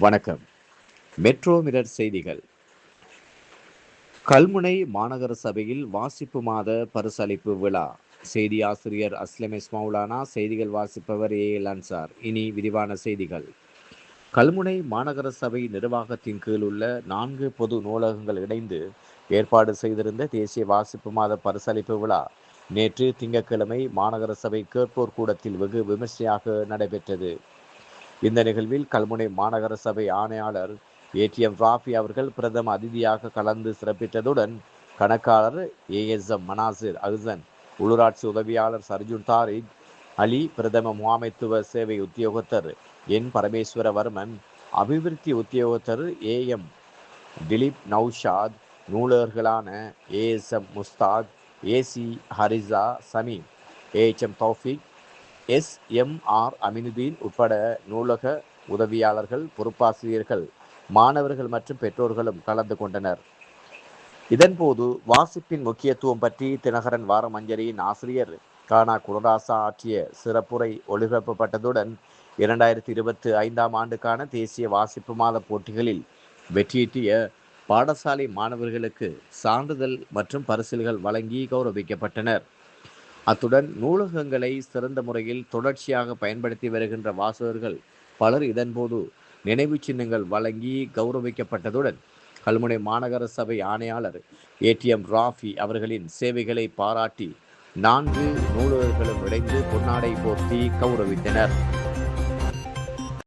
வணக்கம். Metro mirror செய்திகள். கல்முனை மாநகர சபையில் வாசிப்பு மாத பரிசளிப்பு விழா. செய்தி ஆசிரியர் அஸ்லமிஸ் மௌலானா செய்திகள் வாசிப்பவர் ஏ எல் அன்சார். இனி விரிவான செய்திகள். கல்முனை மாநகர சபை நிர்வாகத்தின் கீழ் உள்ள நான்கு பொது நூலகங்கள் இணைந்து ஏற்பாடு செய்திருந்த தேசிய வாசிப்பு மாத பரிசளிப்பு விழா. நேற்று திங்கட்கிழமை மாநகர சபை கேட்போர் கூடத்தில் வெகு விமர்சையாக நடைபெற்றது. இந்த நிகழ்வில் கல்முனை மாநகர சபை ஆணையாளர் ஏடிஎம் ராஃபி அவர்கள் பிரதம அதிதியாக கலந்து சிறப்பித்ததுடன் கணக்காளர் ஏஎஸ்எம் மனாசிர் அஹ்சன் உள்ளூராட்சி உதவியாளர் சர்ஜுன் தாரிக் அலி பிரதம முகாமைத்துவ சேவை உத்தியோகத்தர் என் பரமேஸ்வரவர்மன் அபிவிருத்தி உத்தியோகத்தர் AM Dileep Naushad நூலகர்களான ASM Mushtaq AC Harisa Shameem AHM Taufiq S M R Aminudeen உட்பட நூலக உதவியாளர்கள் பொறுப்பாசிரியர்கள் மாணவர்கள் மற்றும் பெற்றோர்களும் கலந்து கொண்டனர். இதன்போது வாசிப்பின் முக்கியத்துவம் பற்றி தினகரன் வாரமஞ்சரியின் ஆசிரியர் கானா குணராசா ஆற்றிய சிறப்புரை ஒளிபரப்பப்பட்டதுடன் இரண்டாயிரத்தி இருபத்தி ஐந்தாம் ஆண்டுக்கான தேசிய வாசிப்பு மாத போட்டிகளில் வெற்றியீட்டிய பாடசாலை மாணவர்களுக்கு சான்றிதழ் மற்றும் பரிசில்கள் வழங்கி கௌரவிக்கப்பட்டனர். அத்துடன் நூலகங்களை சிறந்த முறையில் தொடர்ச்சியாக பயன்படுத்தி வருகின்ற வாசகர்கள் பலர் இதன்போது நினைவு சின்னங்கள் வழங்கி கௌரவிக்கப்பட்டதுடன் கல்முனை மாநகர சபை ஆணையாளர் ஏடிஎம் ராஃபி அவர்களின் சேவைகளை பாராட்டி நான்கு நூலகர்களும் இணைந்து பொன்னாடை போர்த்தி கௌரவித்தனர்.